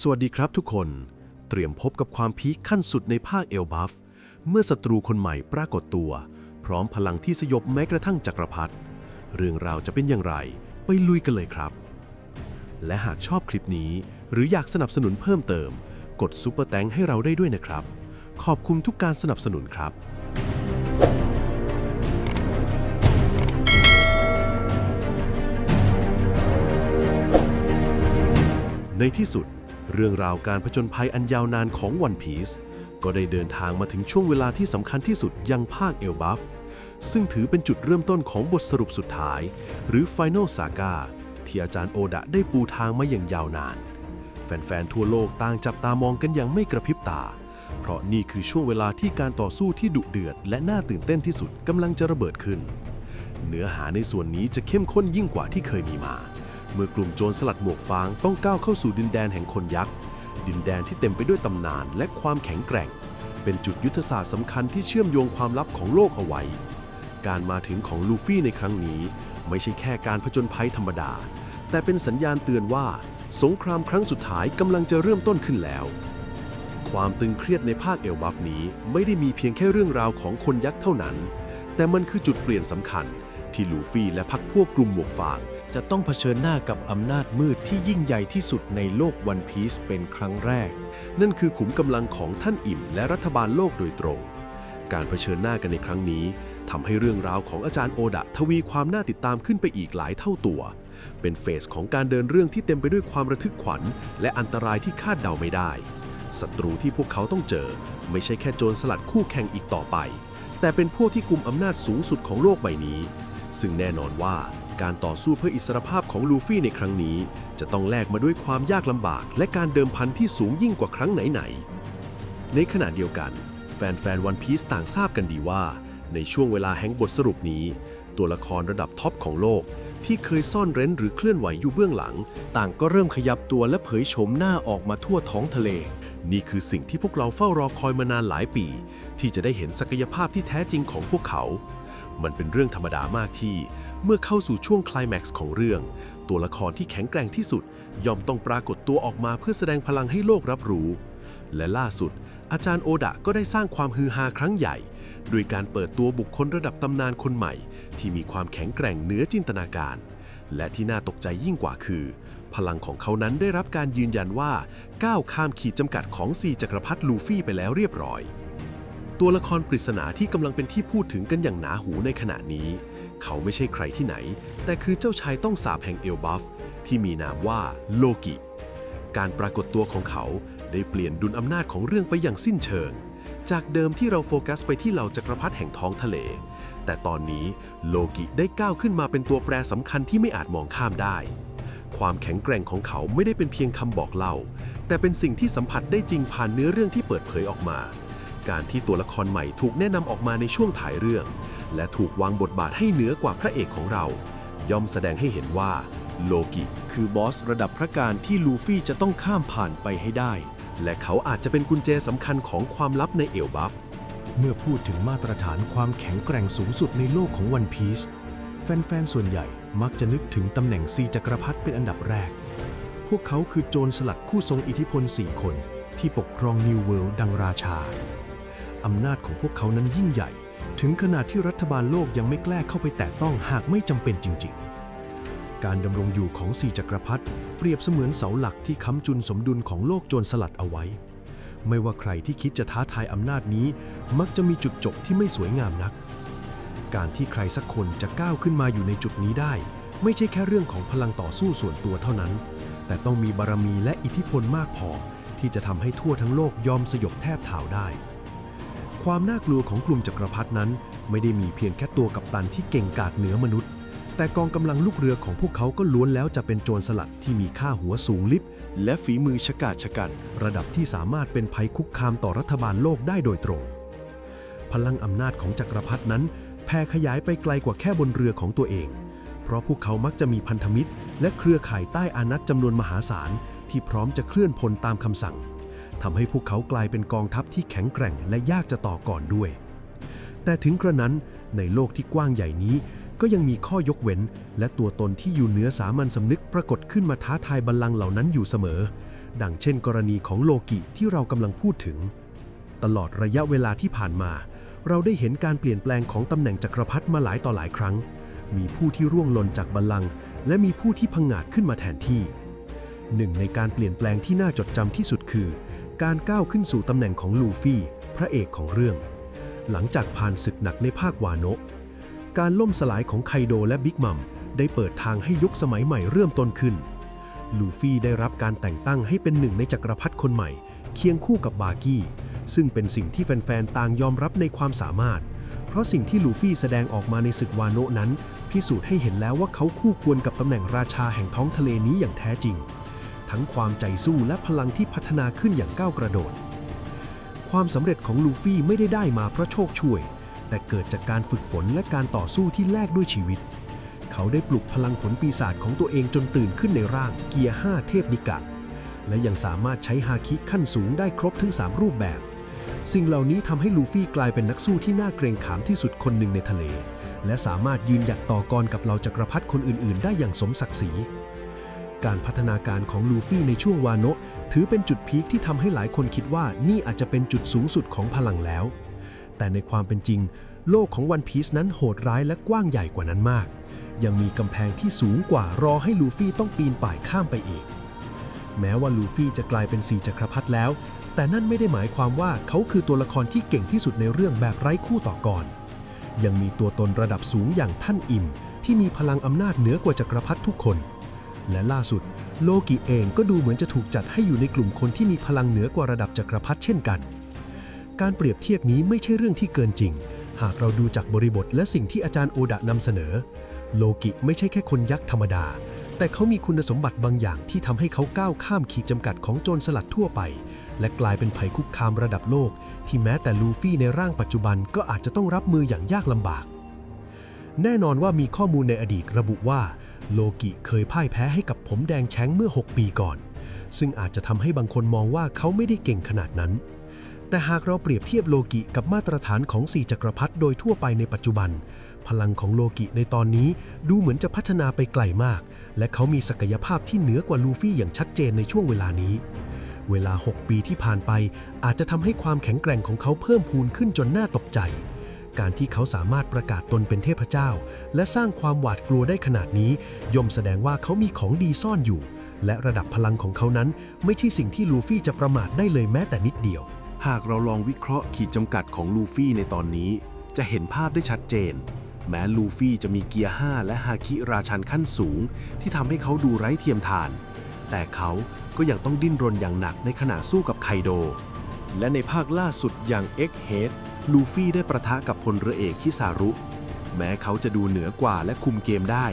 สวัสดีครับทุกคน เตรียมพบกับความพีคขั้นสุดในภาคเอลบัฟ เมื่อศัตรูคนใหม่ปรากฏตัว พร้อมพลังที่สยบแม้กระทั่งจักรพรรดิเรื่องราวจะเป็นอย่างไร ไปลุยกันเลยครับ และหากชอบคลิปนี้ หรืออยากสนับสนุนเพิ่มเติม กดซุปเปอร์แตงให้เราได้ด้วยนะครับ ขอบคุณทุกการสนับสนุนครับ ในที่สุด เรื่องราวการผจญภัยอันยาวนานของ One Piece ก็ได้เดินทางมาถึงช่วงเวลาที่สำคัญที่สุดยังภาคเอลบัฟซึ่งถือเป็นจุดเริ่มต้นของบทสรุปสุดท้าย หรือ Final Saga ที่อาจารย์โอดะได้ปูทางมาอย่างยาวนาน แฟน ๆ ทั่วโลกต่างจับตามองกันอย่างไม่กระพริบตา เพราะนี่คือช่วงเวลาที่การต่อสู้ที่ดุเดือด และน่าตื่นเต้นที่สุดกำลังจะระเบิดขึ้น เนื้อหาในส่วนนี้จะเข้มข้นยิ่งกว่าที่เคยมีมา เมื่อกลุ่มโจรสลัดหมวกฟางต้องก้าวเข้าสู่ดินแดนแห่งคนยักษ์ ดินแดนที่เต็มไปด้วยตำนานและความแข็งแกร่ง เป็นจุดยุทธศาสตร์สำคัญที่เชื่อมโยงความลับของโลกเอาไว้ การมาถึงของลูฟี่ในครั้งนี้ ไม่ใช่แค่การผจญภัยธรรมดา แต่เป็นสัญญาณเตือนว่า สงครามครั้งสุดท้ายกำลังจะเริ่มต้นขึ้นแล้ว ความตึงเครียดในภาคเอลบัฟนี้ไม่ได้มีเพียงแค่เรื่องราวของคนยักษ์เท่านั้น แต่มันคือจุดเปลี่ยนสำคัญ ที่ลูฟี่และพรรคพวกกลุ่มหมวกฟาง จะต้องเผชิญหน้ากับอำนาจมืดที่ยิ่งใหญ่ที่สุดในโลกวันพีซเป็นครั้งแรก นั่นคือขุมกำลังของท่านอิ่มและรัฐบาลโลกโดยตรง การเผชิญหน้ากันในครั้งนี้ทำให้เรื่องราวของอาจารย์โอดะทวีความน่าติดตามขึ้นไปอีกหลายเท่าตัว เป็นเฟสของการเดินเรื่องที่เต็มไปด้วยความระทึกขวัญ และอันตรายที่คาดเดาไม่ได้ศัตรูที่พวกเขาต้องเจอ ไม่ใช่แค่โจรสลัดคู่แข่งอีกต่อไป แต่เป็นพวกที่กุมอำนาจสูงสุดของโลกใบนี้ ซึ่งแน่นอนว่า การต่อสู้เพื่ออิสรภาพของลูฟี่ในครั้งนี้ จะต้องแลกมาด้วยความยากลำบาก และการเดิมพันที่สูงยิ่งกว่าครั้งไหนๆ ในขณะเดียวกัน แฟนๆวันพีซต่างทราบกันดีว่า ในช่วงเวลาแห่งบทสรุปนี้ ตัวละครระดับท็อปของโลก ที่เคยซ่อนเร้นหรือเคลื่อนไหวอยู่เบื้องหลัง ต่างก็เริ่มขยับตัวและเผยโฉมหน้าออกมาทั่วท้องทะเล นี่คือสิ่งที่พวกเราเฝ้ารอคอยมานานหลายปี ที่จะได้เห็นศักยภาพที่แท้จริงของพวกเขา มันเป็นเรื่องธรรมดามากที่ เมื่อเข้าสู่ช่วงคลแม็กซ์ของเรื่อง ตัวละครที่แข็งแกร่งที่สุด ย่อมต้องปรากฏตัวออกมาเพื่อแสดงพลังให้โลกรับรู้ และล่าสุด อาจารย์โอดะก็ได้สร้างความฮือฮาครั้งใหญ่โดยการเปิดตัวบุคคลระดับตำนานคนใหม่ ที่มีความแข็งแกร่งเหนือจินตนาการ และที่น่าตกใจยิ่งกว่าคือ พลังของเขานั้นได้รับการยืนยันว่าก้าวข้ามขีดจำกัดของซีจักรพรรดิลูฟี่ไปแล้วเรียบร้อย ตัวละครปริศนาที่กำลังเป็นที่พูดถึงกันอย่างหนาหูในขณะนี้ เขาไม่ใช่ใครที่ไหน แต่คือเจ้าชายต้องสาบแห่งเอลบัฟที่มีนามว่าโลกิ การปรากฏตัวของเขาได้เปลี่ยนดุลอำนาจของเรื่องไปอย่างสิ้นเชิง จากเดิมที่เราโฟกัสไปที่เหล่าจักรพรรดิแห่งท้องทะเล แต่ตอนนี้โลกิได้ก้าวขึ้นมาเป็นตัวแปรสำคัญที่ไม่อาจมองข้ามได้ ความแข็งแกร่งของเขาไม่ได้เป็นเพียงคำบอกเล่า แต่เป็นสิ่งที่สัมผัสได้จริงผ่านเนื้อเรื่องที่เปิดเผยออกมา การที่ตัวละครใหม่ถูกแนะนำออกมาในช่วงถ่ายเรื่อง และถูกวางบทบาทให้เหนือกว่าพระเอกของเรา ย่อมแสดงให้เห็นว่าโลกิคือบอสระดับพระการที่ลูฟี่จะต้องข้ามผ่านไปให้ได้ และเขาอาจจะเป็นกุญแจสำคัญของความลับในเอลบัฟ เมื่อพูดถึงมาตรฐานความแข็งแกร่งสูงสุดในโลกของวันพีซแฟน ๆ ส่วนใหญ่มักจะนึกถึงตำแหน่งซีจักรพรรดิเป็นอันดับแรก พวกเขาคือโจรสลัดผู้ทรงอิทธิพล 4 คนที่ปกครองนิวเวิลด์ดังราชา อำนาจของพวกเขานั้นยิ่งใหญ่ ถึงขนาดที่รัฐบาลโลกยังไม่กล้าเข้าไปแตะต้องหากไม่จำเป็นจริง ๆ การดำรงอยู่ของสี่จักรพรรดิเปรียบเสมือนเสาหลักที่ค้ำจุนสมดุลของโลกโจรสลัดเอาไว้ ไม่ว่าใครที่คิดจะท้าทายอำนาจนี้ มักจะมีจุดจบที่ไม่สวยงามนัก การที่ใครสักคนจะก้าวขึ้นมาอยู่ในจุดนี้ได้ ไม่ใช่แค่เรื่องของพลังต่อสู้ส่วนตัวเท่านั้น แต่ต้องมีบารมีและอิทธิพลมากพอที่จะทำให้ทั่วทั้งโลกยอมสยบแทบเท้าได้ ความน่ากลัวของกลุ่มจักรพรรดินั้น ไม่ได้มีเพียงแค่ตัวกัปตันที่เก่งกาจเหนือมนุษย์ แต่กองกำลังลูกเรือของพวกเขาก็ล้วนแล้วจะเป็นโจรสลัดที่มีค่าหัวสูงลิบและฝีมือฉกาจฉกัน ระดับที่สามารถเป็นภัยคุกคามต่อรัฐบาลโลกได้โดยตรง พลังอำนาจของจักรพรรดินั้นแผ่ขยายไปไกลกว่าแค่บนเรือของตัวเอง เพราะพวกเขามักจะมีพันธมิตร และเครือข่ายใต้อานัตจำนวนมหาศาลที่พร้อมจะเคลื่อนพลตามคำสั่ง ทำให้พวกเขากลายเป็นกองทัพที่แข็งแกร่งและยากจะต่อก่อนด้วย แต่ถึงกระนั้นในโลกที่กว้างใหญ่นี้ ก็ยังมีข้อยกเว้น และตัวตนที่อยู่เหนือสามัญสำนึกปรากฏขึ้นมาท้าทายบัลลังก์เหล่านั้นอยู่เสมอ ดังเช่น กรณีของโลกิที่เรากำลังพูดถึง ตลอดระยะเวลาที่ผ่านมา เราได้เห็นการเปลี่ยนแปลงของตำแหน่งจักรพรรดิมาหลายต่อหลายครั้ง มีผู้ที่ร่วงหล่นจากบัลลังก์และมีผู้ที่พังงาดขึ้นมาแทนที่หนึ่งในการเปลี่ยนแปลงที่น่าจดจำที่สุดคือ การก้าวขึ้นสู่ตำแหน่งของลูฟี่ พระเอกของเรื่อง หลังจากผ่านศึกหนักในภาควาโนะการล่มสลายของไคโดและบิ๊กมัมได้เปิดทางให้ยุคสมัยใหม่เริ่มต้นขึ้น ลูฟี่ได้รับการแต่งตั้งให้เป็นหนึ่งในจักรพรรดิคนใหม่ เคียงคู่กับบากี้ ซึ่งเป็นสิ่งที่แฟนๆ ต่างยอมรับในความสามารถ เพราะสิ่งที่ลูฟี่แสดงออกมาในศึกวาโนะนั้น พิสูจน์ให้เห็นแล้วว่าเขาคู่ควรกับตำแหน่งราชาแห่งท้องทะเลนี้อย่างแท้จริง ทั้งความใจสู้และพลังที่พัฒนาขึ้นอย่างก้าวกระโดด ความสำเร็จของลูฟี่ไม่ได้ได้มาเพราะโชคช่วย แต่เกิดจากการฝึกฝนและการต่อสู้ที่แลกด้วยชีวิต เขาได้ปลุกพลังผลปีศาจของตัวเองจนตื่นขึ้นในร่างเกียร์5เทพนิกะ และยังสามารถใช้ฮาคิขั้นสูงได้ครบทั้ง 3 รูปแบบ สิ่งเหล่านี้ทำให้ลูฟี่กลายเป็นนักสู้ที่น่าเกรงขามที่สุดคนหนึ่งในทะเล และสามารถยืนหยัดต่อกรกับเหล่าจักรพรรดิคนอื่น ๆ ได้อย่างสมศักดิ์ศรี การพัฒนาการของลูฟี่ในช่วงวาโนะถือเป็นจุดพีคที่ทำให้หลายคนคิดว่านี่อาจจะเป็นจุดสูงสุดของพลังแล้ว แต่ในความเป็นจริง โลกของวันพีซนั้นโหดร้ายและกว้างใหญ่กว่านั้นมาก ยังมีกำแพงที่สูงกว่ารอให้ลูฟี่ต้องปีนป่ายข้ามไปอีก แม้ว่าลูฟี่จะกลายเป็นสีจักรพรรดิแล้ว แต่นั่นไม่ได้หมายความว่าเขาคือตัวละครที่เก่งที่สุดในเรื่องแบบไร้คู่ต่อกรยังมีตัวตนระดับสูงอย่างท่านอิมที่มีพลังอำนาจเหนือกว่าจักรพรรดิทุกคน และล่าสุด โลกิเองก็ดูเหมือนจะถูกจัดให้อยู่ในกลุ่มคนที่มีพลังเหนือกว่าระดับจักรพรรดิเช่นกัน การเปรียบเทียบนี้ไม่ใช่เรื่องที่เกินจริง หากเราดูจากบริบทและสิ่งที่อาจารย์โอดะนำเสนอ โลกิไม่ใช่แค่คนยักษ์ธรรมดา แต่เขามีคุณสมบัติบางอย่างที่ทำให้เขาก้าวข้ามขีดจำกัดของโจรสลัดทั่วไป และกลายเป็นภัยคุกคามระดับโลก ที่แม้แต่ลูฟี่ในร่างปัจจุบันก็อาจจะต้องรับมืออย่างยากลำบากแน่นอนว่ามีข้อมูลในอดีตระบุว่า โลกิเคยพ่ายแพ้ให้กับผมแดงแช้งเมื่อ 6 ปีก่อน ซึ่งอาจจะทำให้บางคนมองว่าเขาไม่ได้เก่งขนาดนั้น แต่หากเราเปรียบเทียบโลกิกับมาตรฐานของสี่จักรพรรดิโดยทั่วไปในปัจจุบัน พลังของโลกิในตอนนี้ดูเหมือนจะพัฒนาไปไกลมาก และเขามีศักยภาพที่เหนือกว่าลูฟี่อย่างชัดเจนในช่วงเวลานี้ เวลา 6 ปีที่ผ่านไป อาจจะทำให้ความแข็งแกร่งของเขาเพิ่มพูนขึ้นจนน่าตกใจ การที่เขาสามารถประกาศตนเป็นเทพเจ้า และสร้างความหวาดกลัวได้ขนาดนี้ ย่อมแสดงว่าเขามีของดีซ่อนอยู่ และระดับพลังของเขานั้น ไม่ใช่สิ่งที่ลูฟี่จะประมาทได้เลยแม้แต่นิดเดียว หากเราลองวิเคราะห์ขีดจำกัดของลูฟี่ในตอนนี้ จะเห็นภาพได้ชัดเจน แม้ลูฟี่จะมีเกียร์ 5 และฮาคิราชันขั้นสูง ที่ทำให้เขาดูไร้เทียมทาน แต่เขาก็ยังต้องดิ้นรนอย่างหนักในขณะสู้กับไคโด และในภาคล่าสุดอย่าง X-Head ลูฟี่ได้ประทะกับพลเรือเอกคิซารุ แม้เขาจะดูเหนือกว่าและคุมเกมได้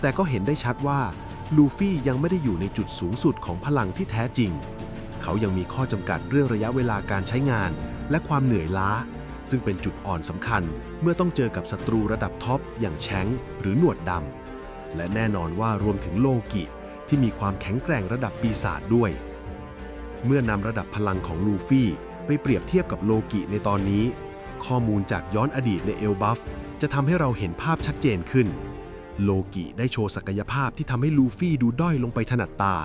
แต่ก็เห็นได้ชัดว่าลูฟี่ยังไม่ได้อยู่ในจุดสูงสุดของพลังที่แท้จริง เขายังมีข้อจำกัดเรื่องระยะเวลาการใช้งาน และความเหนื่อยล้า ซึ่งเป็นจุดอ่อนสำคัญเมื่อต้องเจอกับศัตรูระดับท็อปอย่างแชงหรือหนวดดำและแน่นอนว่ารวมถึงโลกิที่มีความแข็งแกร่งระดับปีศาจด้วย เมื่อนำระดับพลังของลูฟี่ไปเปรียบเทียบกับโลกิในตอนนี้ ข้อมูลจากย้อนอดีตในเอลบัฟจะทำให้เราเห็นภาพชัดเจนขึ้น โลกิได้โชว์ศักยภาพที่ทำให้ลูฟี่ดูด้อยลงไปถนัดตา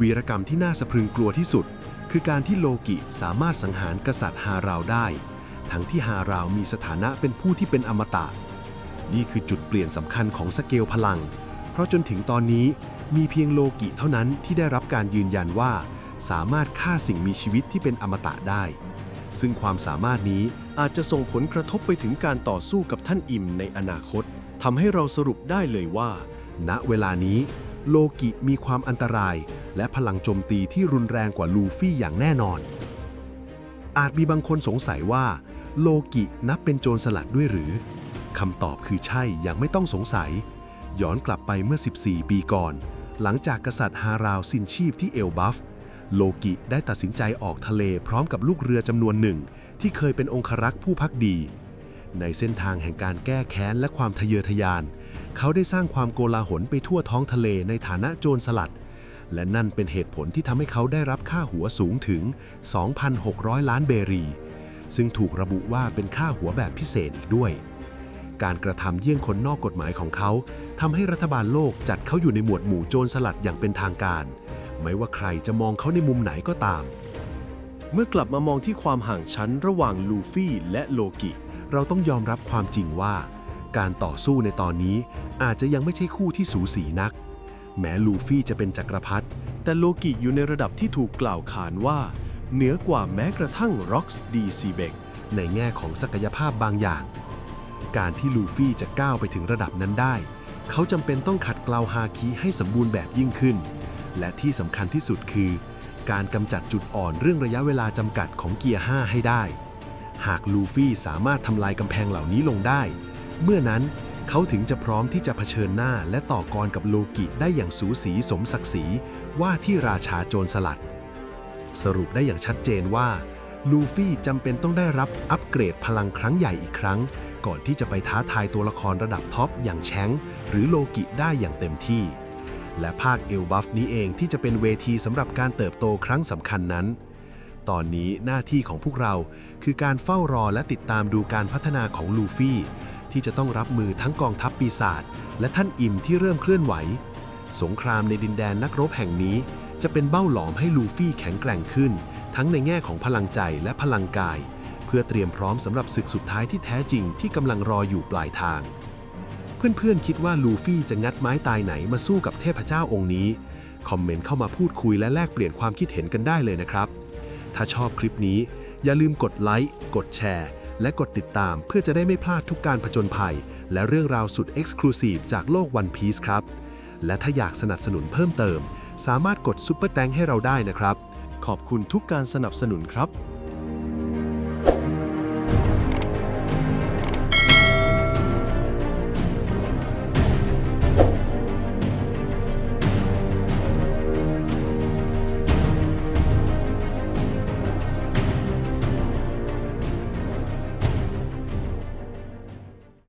วีรกรรมที่น่าสะพรึงกลัวที่สุด คือการที่โลกิสามารถสังหารกษัตริย์ฮาราวได้ ทั้งที่ฮาราวมีสถานะเป็นผู้ที่เป็นอมตะ นี่คือจุดเปลี่ยนสำคัญของสเกลพลัง เพราะจนถึงตอนนี้มีเพียงโลกิเท่านั้นที่ได้รับการยืนยันว่า สามารถฆ่าสิ่งมีชีวิตที่เป็นอมตะได้ ซึ่งความสามารถนี้อาจจะส่งผลกระทบไปถึงการต่อสู้กับท่านอิมในอนาคตทำให้เราสรุปได้เลยว่า ณเวลานี้ โลกิมีความอันตราย และพลังโจมตีที่รุนแรงกว่าลูฟี่อย่างแน่นอน อาจมีบางคนสงสัยว่า โลกินับเป็นโจรสลัดด้วยหรือคำตอบคือใช่อย่างไม่ต้องสงสัย ย้อนกลับไปเมื่อ 14 ปีก่อน หลังจากกษัตริย์ฮาราวสินชีพที่เอลบัฟ โลกิได้ตัดสินใจออกทะเลพร้อมกับลูกเรือจำนวนหนึ่ง ที่เคยเป็นองครักษ์ผู้พักดี ในเส้นทางแห่งการแก้แค้นและความทะเยอทะยาน เขาได้สร้างความโกลาหลไปทั่วท้องทะเลในฐานะโจรสลัด และนั่นเป็นเหตุผลที่ทำให้เขาได้รับค่าหัวสูงถึง 2,600 ล้านเบรี ซึ่งถูกระบุว่าเป็นค่าหัวแบบพิเศษอีกด้วยการกระทำเยี่ยงคนนอกกฎหมายของเขาทำให้รัฐบาลโลกจัดเขาอยู่ในหมวดหมู่โจรสลัดอย่างเป็นทางการ ไม่ว่าใครจะมองเขาในมุมไหนก็ตาม เมื่อกลับมามองที่ความห่างชั้นระหว่างลูฟี่และโลกิ เราต้องยอมรับความจริงว่า การต่อสู้ในตอนนี้อาจจะยังไม่ใช่คู่ที่สูสีนัก แม้ลูฟี่จะเป็นจักรพรรดิแต่โลกิอยู่ในระดับที่ถูกกล่าวขานว่า เหนือกว่าแม้กระทั่งร็อกส์ดีซีเบกในแง่ของศักยภาพบางอย่าง การที่ลูฟี่จะก้าวไปถึงระดับนั้นได้ เขาจำเป็นต้องขัดเกลาฮาคิให้สมบูรณ์แบบยิ่งขึ้น และที่สำคัญที่สุดคือ การกำจัดจุดอ่อนเรื่องระยะเวลาจำกัดของเกียร์ 5 ให้ได้ หากลูฟี่สามารถทำลายกำแพงเหล่านี้ลงได้ เมื่อนั้นเขาถึงจะพร้อมที่จะเผชิญหน้าและต่อกรกับโลกิได้อย่างสูสีสมศักดิ์ศรีว่าที่ราชาโจรสลัด สรุปได้อย่างชัดเจนว่าลูฟี่จำเป็นต้องได้รับอัปเกรดพลังครั้งใหญ่อีกครั้ง ก่อนที่จะไปท้าทายตัวละครระดับท็อปอย่างแชงหรือโลกิได้อย่างเต็มที่ และภาคเอลบัฟนี้เองที่จะเป็นเวทีสำหรับการเติบโตครั้งสำคัญนั้น ตอนนี้หน้าที่ของพวกเราคือการเฝ้ารอและติดตามดูการพัฒนาของลูฟี่ที่จะต้องรับมือทั้งกองทัพปีศาจและท่านอิมที่เริ่มเคลื่อนไหว สงครามในดินแดนนักรบแห่งนี้ จะเป็นเบ้าหลอมให้ลูฟี่แข็งแกร่งขึ้น ทั้งในแง่ของพลังใจและพลังกาย เพื่อเตรียมพร้อมสำหรับศึกสุดท้ายที่แท้จริงที่กำลังรออยู่ปลายทาง เพื่อนๆคิดว่าลูฟี่จะงัดไม้ตายไหนมาสู้กับเทพเจ้าองค์นี้ คอมเมนต์เข้ามาพูดคุยและแลกเปลี่ยนความคิดเห็นกันได้เลยนะครับ ถ้าชอบคลิปนี้ อย่าลืมกดไลค์ กดแชร์ และกดติดตามเพื่อจะได้ไม่พลาดทุกการผจญภัย และเรื่องราวสุด Exclusive จากโลก One Piece ครับ และถ้าอยากสนับสนุนเพิ่มเติม สามารถกดซุปเปอร์แตงให้เราได้นะครับ ขอบคุณทุกการสนับสนุนครับ